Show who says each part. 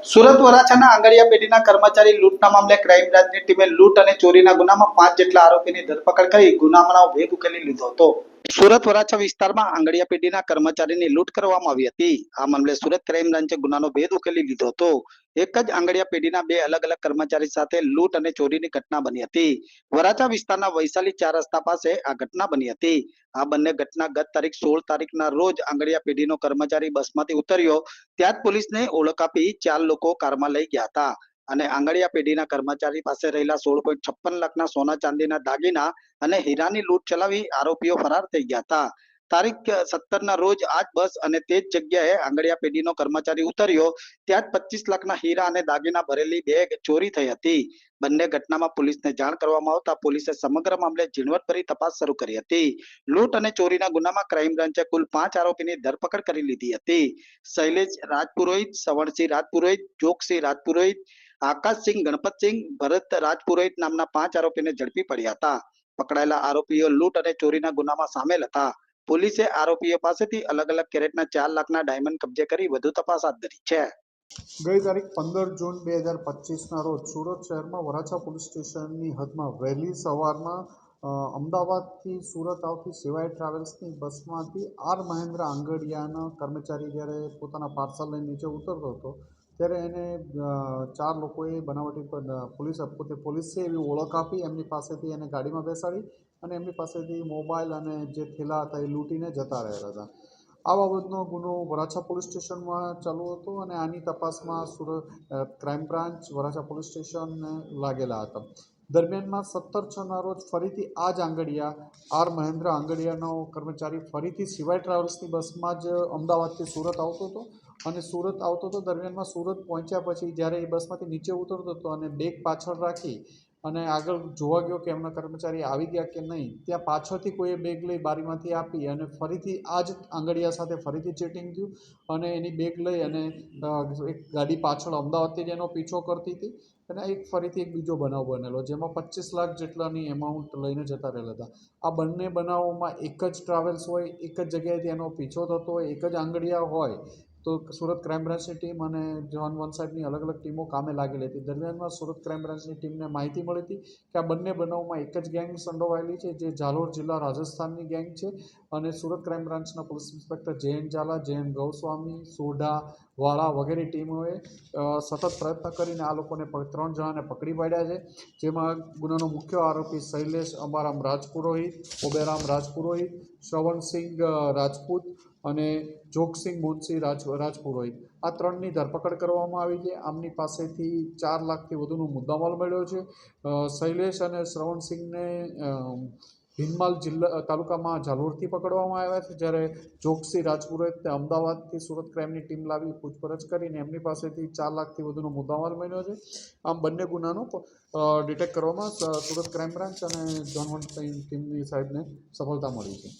Speaker 1: સુરત વરાછાના આંગળીયા પેઢીના કર્મચારી લૂંટના મામલે ક્રાઇમ બ્રાન્ચની ટીમે લૂંટ અને ચોરીના ગુનામાં પાંચ જેટલા આરોપીની ધરપકડ કરી ગુનામાં ભેગ ઉકેલી લીધો હતો. સુરત વરાછા વિસ્તારમાં આંગળીયા પેઢીના કર્મચારીની લૂંટ કરવામાં આવી હતી. આ મામલે સુરત ક્રાઇમ બ્રાન્ચે ગુનાનો ભેદ ઉકેલી લીધો હતો. એક જ આંગળીયા પેઢીના બે અલગ અલગ કર્મચારી સાથે લૂંટ અને ચોરીની ઘટના બની હતી. વરાછા વિસ્તારના વૈશાલી ચાર રસ્તા પાસે આ ઘટના બની હતી. આ બંને ઘટના ગત તારીખ સોળ તારીખના રોજ આંગળીયા પેઢીનો કર્મચારી બસમાંથી ઉતર્યો. ત્યાં જ પોલીસને ઓળખ આપી ચાર લોકો કારમાં લઈ ગયા હતા. અને આંગળિયા પેઢીના કર્મચારી પાસે રહેલા સોળ પોઈન્ટ છપ્પન લાખના સોના ચાંદીના દાગીના અને હીરાની લૂંટ ચલાવી આરોપીઓ ફરાર થઈ ગયા હતા. તારીખ સત્તર ના રોજ આ જ બસ અને તે જ જગ્યાએ આંગળિયા પેઢીનો કર્મચારી ઉતર્યો. ત્યાં જ પચીસ લાખના હીરા અને દાગીના ભરેલી બેગ ચોરી થઈ હતી. બંને ઘટનામાં પોલીસને જાણ કરવામાં આવતા પોલીસે સમગ્ર મામલે ઝીણવટભરી તપાસ શરૂ કરી હતી. લૂંટ અને ચોરીના ગુનામાં ક્રાઇમ બ્રાન્ચે કુલ પાંચ આરોપીની ધરપકડ કરી લીધી હતી. શૈલેષ રાજપુરોહિત, સવણસિંહ રાજપુરોહિત, જોગસિંહ રાજપુરોહિત આકાશસિંહ ગણપતસિંહ ભરત રાજપુરોહિત નામના પાંચ આરોપીને ઝડપી પડ્યા હતા. પકડાયેલા આરોપીઓ લૂંટ અને ચોરીના ગુનામાં સામેલ હતા. પોલીસે આરોપીઓ પાસેથી અલગ અલગ કેરેટના ચાર લાખના ડાયમંડ કબજે કરી વધુ તપાસ હાથ ધરી છે.
Speaker 2: ગઈ તારીખ પંદર જૂન બે હજાર પચીસના રોજ સુરત શહેરમાં વરાછા પોલીસ સ્ટેશનની હદમાં વહેલી સવારમાં અમદાવાદથી સુરત આવતી સિવાય ટ્રાવેલ્સની બસમાંથી આર મહેન્દ્ર આંગડિયાના કર્મચારી જ્યારે પોતાના પાર્સલ લઈને નીચે ઉતરતો હતો ત્યારે એને ચાર લોકોએ બનાવટી પોલીસ પોતે પોલીસ પોલીસે એવી ઓળખ આપી, એમની પાસેથી એને ગાડીમાં બેસાડી અને એમની પાસેથી મોબાઈલ અને જે થેલા હતા એ લૂંટીને જતા રહેલા હતા. આ બાબતનો ગુનો વરાછા પોલીસ સ્ટેશનમાં ચાલુ હતો અને આની તપાસમાં Surat crime branch Varachha police station લાગેલા હતા. દરમિયાનમાં સત્તર છના રોજ ફરીથી આ જ આંગડિયા આર મહેન્દ્ર આંગડિયાનો કર્મચારી ફરીથી સિવાય ટ્રાવેલ્સની બસમાં જ અમદાવાદથી સુરત આવતો હતો. અને સુરત આવતો હતો દરમિયાનમાં સુરત પહોંચ્યા પછી જ્યારે એ બસમાંથી નીચે ઉતરતો હતો અને બેગ પાછળ રાખી અને આગળ જોવા ગયો કે એમના કર્મચારી આવી ગયા કે નહીં, ત્યાં પાછળથી કોઈએ બેગ લઈ બારીમાંથી આપી અને ફરીથી આ જ આંગળિયા સાથે ફરીથી ચેટિંગ થયું અને એની બેગ લઈ અને એક ગાડી પાછળ અમદાવાદથી જ એનો પીછો કરતી હતી અને એક ફરીથી એક બીજો બનાવ બનેલો, જેમાં પચીસ લાખ જેટલાની એમાઉન્ટ લઈને જતા રહેલા હતા. આ બંને બનાવોમાં એક જ ટ્રાવેલ્સ હોય, એક જ જગ્યાએથી એનો પીછો થતો હોય, એક જ આંગળિયા હોય તો સુરત ક્રાઇમ બ્રાન્ચની ટીમ અને જોન વન સાહેબની અલગ અલગ ટીમો કામે લાગેલી હતી. દરમિયાનમાં સુરત ક્રાઇમ બ્રાન્ચની ટીમને માહિતી મળી હતી કે આ બંને બનાવમાં એક જ ગેંગ સંડોવાયેલી છે, જે ઝાલોર જિલ્લા રાજસ્થાનની ગેંગ છે અને સુરત ક્રાઇમ બ્રાન્ચના પોલીસ ઇન્સ્પેક્ટર જયંત ઝાલા, જયંત ગૌસ્વામી, સોઢા, વાળા વગેરે ટીમોએ સતત પ્રયત્ન કરીને આ લોકોને ત્રણ જણાને પકડી પાડ્યા છે. જેમાં ગુનાનો મુખ્ય આરોપી શૈલેષ અંબારામ રાજપુરોહિત ઓબેરામ રાજપુરોહિત, શ્રવણસિંહ રાજપૂત અને જોગસિંહ મુનસી રાજ, રાજપુરોહિત. આ ત્રણની ધરપકડ કરવામાં આવી છે. આમની પાસેથી ચાર લાખથી વધુનો મુદ્દામાલ મળ્યો છે. શૈલેષ અને શ્રવણસિંહને ભીનમાલ જિલ્લા તાલુકામાં ઝાલોરથી પકડવામાં આવ્યા છે, જ્યારે જોગસિંહ રાજપુરોહિતને અમદાવાદથી સુરત ક્રાઇમની ટીમ લાવી પૂછપરછ કરીને એમની પાસેથી ચાર લાખથી વધુનો મુદ્દામાલ મળ્યો છે. આમ બંને ગુનાનો ડિટેક્ટ કરવામાં સુરત ક્રાઇમ બ્રાન્ચ અને જોન વન ટીમની સાહેબને સફળતા મળી છે.